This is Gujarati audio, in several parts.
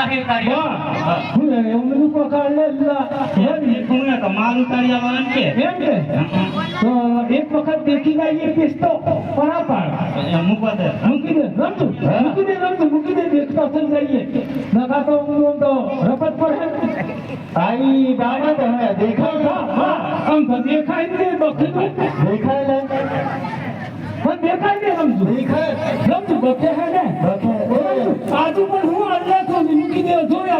વાહ બધું પકડ લે લા એમ દેખું ને તો માલ ઉતારી આવવાનું કે એમ કે તો એક વખત દેખી ગઈ એ પિસ્તો પરાપાડ એ મૂકવા દે મૂકી દે મૂકી દે રમજો મૂકી દે દેખતા તો હું તો પડે તારી દેખાય હા, હા, આમ તો દેખાય નહીં બખેલું. દેખાય ને પણ દેખાય નહીં રમજો દેખાય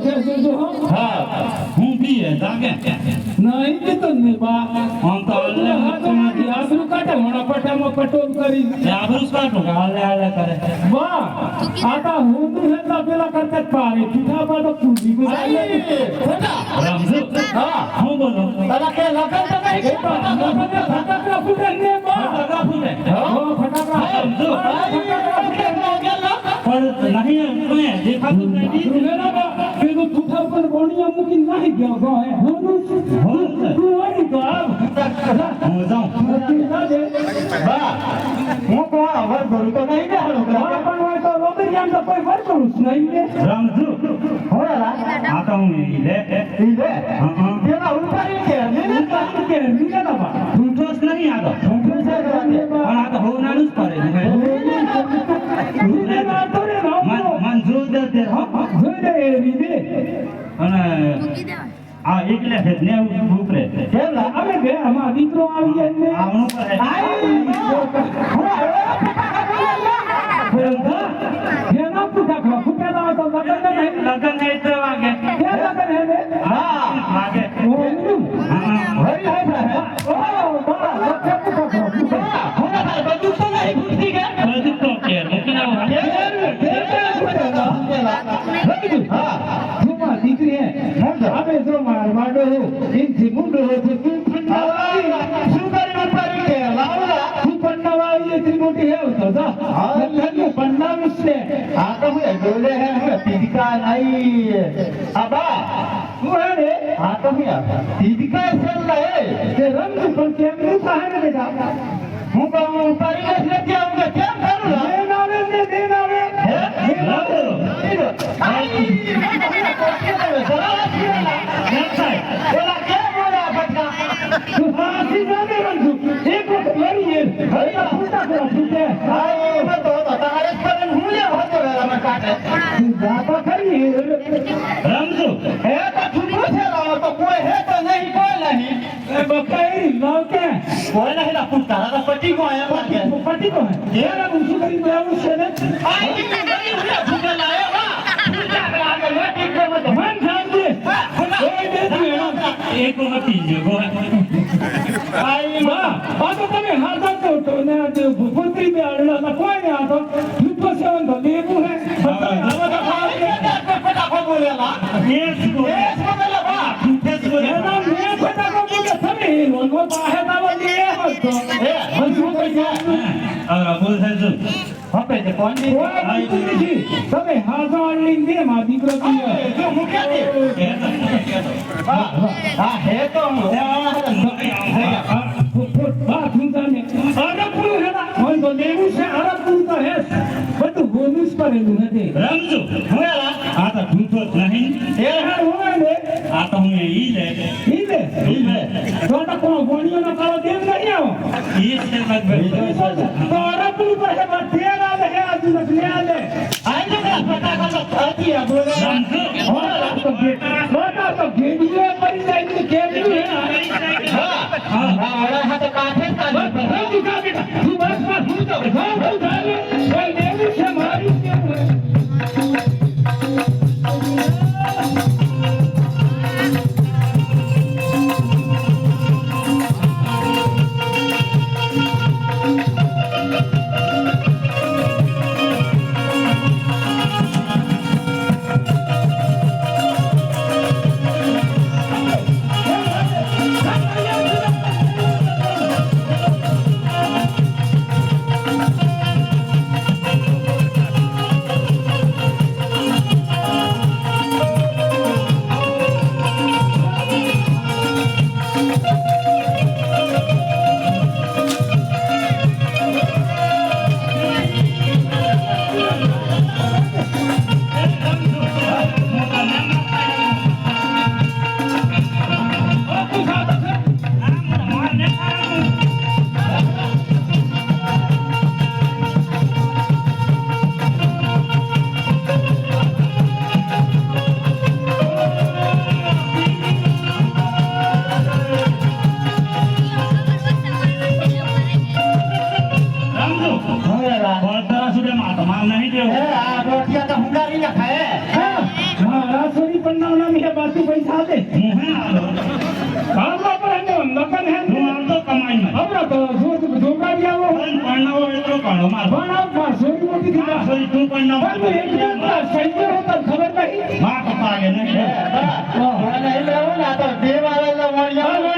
બખેર જોજો, હો. હા હું બી હે જાગે નહીં કીધું જ નહીં, બા. આમ તો તું હાથોમાંથી આબરૂ કાઢે, હમણાં પટામાં પટોલ કરી. આબરૂ કાઢો હાલે હાલે કરે વાહ, આ તો હું તું હેતા પેલા કરતા પારે. પીઠા પર તો કૂદી ગુજારી લે. રમજો હા હું બોલો તારા કે લગન તો નહીં એ તો ફટાકડા ફૂટે ઠૂઠા ઉપર ગોળીયા મૂકીને નાહી ગયો, ગો, હે. હું તું- તું- તું તો આવ. હું જાઉં તું. બા હું કોણ અવર ભરું તો નહીં હા, પણ હોય તો રોબરિયાને તો કોઈ વળગું જ નહીં ને. રમજો હોરા આ તો હું ઈ લે ઈ લે હા, દે હો જોઈ લે એ રીતે. અને આ એકલે છે ને ઉપરે કેમ લા? બે આમાં દીકરો આવી જાય ને. આવણું કરે એના ફૂટાકડા ફૂટેલા તો લગન ને નહીં. લગન છે. આ તો હું ડોલે હે હવે તીડકા નહીં આબા તું હે ને, આ તો હું તીડકા સેલ હે તે રમતું પણ થાય ને બેટા? હું કહું ઉતારી ને લેતી આવું કે કેમ કરું લા બેન આવે ને બેન આવે. હે બેન આવે. આઈ જરા લાગીલા કેમ થાય? પેલા કેમ બોલ્યા બટકા તું ફાંસી જાને રમતું. એક વખત લડીએ. હવે તો ફૂટાકડા ફૂટે. આઈ એમાં તો તો તારે પર હું લે હતો વેલામાં કાટે તું જા તો ખરી. રમજો. હે તો છૂટો છે લાવો તો કોઈ હે તો નહીં કોઈ નહીં. એ બકાઈ લાવ કે? કોઈ નહીં લા પુત્તા તો પટી કો આયા લાગે. પટી તો હે? એના ઊંચું કરી બેવું છે ને? આઈ ની બની હું ફૂટે લાયો બા ફૂટા લાગે લે. ઠીક છે મત મન શાંતિ. ઓય દે તું એક નથી જો આઈ બા આ તો તમે હાથા તો ને આ ભૂપોત્રી બે અડલા કોઈ ને આ તો યુદ્ધ સેવન તો લેવું હે આવા તો ખાવા ફટાફટ બોલેલા કેસ બોલે એ બોલેલા બા કેસ બોલે એના મે ફટાકો બોલે તમે લોનો પાહે દાવા લે હતો એ હજુ કઈ છે બોલ છે હપે તે કોણની કોઈ કીધું નથી તમે હાથા અડલી દે માં દીકરો કીએ જો મુક્યા દે હા હા હે તો. બા તું અરે પૂરું હેડા મન તો લેવું છે અરે પૂરું તો હે. બધું બોલું પર પડેલું નથી. રમજો આ તો ઠૂઠો જ નહીં એ હાર હોય ને આ તો હું ઈ લે ઈ લે ઈ લે તો તો કોણ ગોળીઓનો કાળો દેવ નહીં આવો ઈ છે લગભગ તો અરે પૂરું પર હે બા તેર આવે હે આજુ નક લે આલે આઈ તો ફટાફટ તો ખાતી આ બોલે રમજો હોરા તો કે મોટા તો ઘેડીએ પડી જાય ને રોટિયા તો હુંગારી ના ખાય. મારા સોરી પણ નામ હે બાકી પૈસા દે હું હે કામમાં પણ હે મકાન હે હું આવતો કમાઈ માં હમણાં તો જો જોગાડી આવો. પણ પરણાવો એટલો કાઢો માર. પણ આ માં સોરી મોટી થી આ સોરી તું પરણાવો પણ એકદમ સૈન્ય હતા ખબર નહીં માં પપ્પા આગે એ નહીં બા, મને નહીં લેવું ને આ તો દેવ આવેલો આ